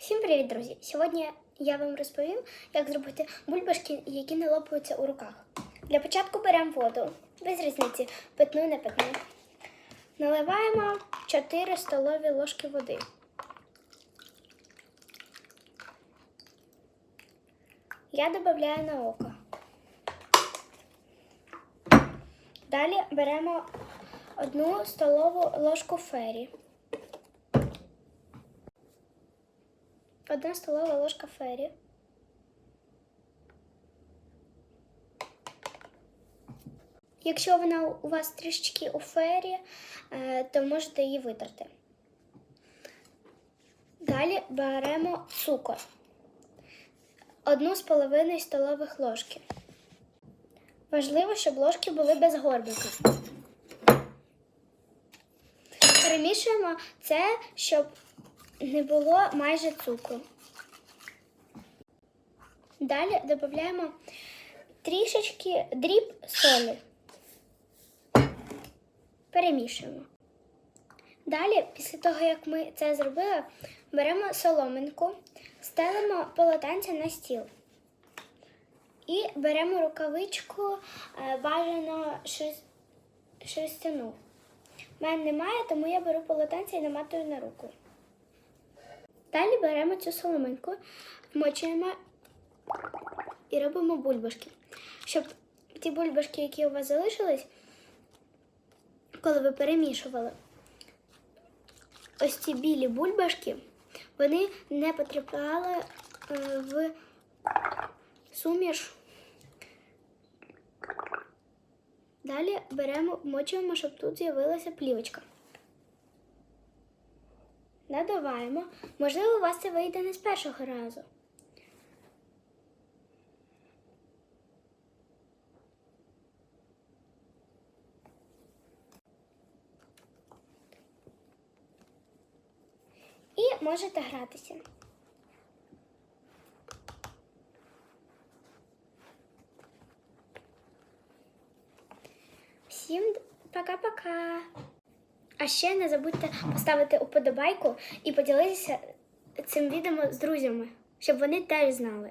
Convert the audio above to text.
Всім привіт, друзі! Сьогодні я вам розповім, як зробити бульбашки, які не лопаються у руках. Для початку беремо воду, без різниці, питну, не питну. Наливаємо 4 столові ложки води. Я додаю на око. Далі беремо одну столову ложку фері. Одна столова ложка фері. Якщо вона у вас трішечки у фері, е, то можете її витерти. Далі беремо цукор. Одну з половиною столових ложки. Важливо, щоб ложки були без горбиків. Перемішуємо це, щоб не було майже цукру. Далі додаємо трішечки дріб солі. Перемішуємо. Далі, після того, як ми це зробили, беремо соломинку, стелимо полотенце на стіл. І беремо рукавичку е, бажано шерстяну. У мене немає, тому я беру полотенце і наматую на руку. Далі беремо цю соломинку, вмочуємо і робимо бульбашки. Щоб ті бульбашки, які у вас залишились, коли ви перемішували, ось ці білі бульбашки, вони не потрапляли е, в суміш. Далі беремо, вмочуємо, щоб тут з'явилася плівочка. Надуваємо. Можливо, у вас це вийде не з першого разу. І можете гратися. Всім пока-пока! А ще не забудьте поставити уподобайку і поділитися цим відео з друзями, щоб вони теж знали.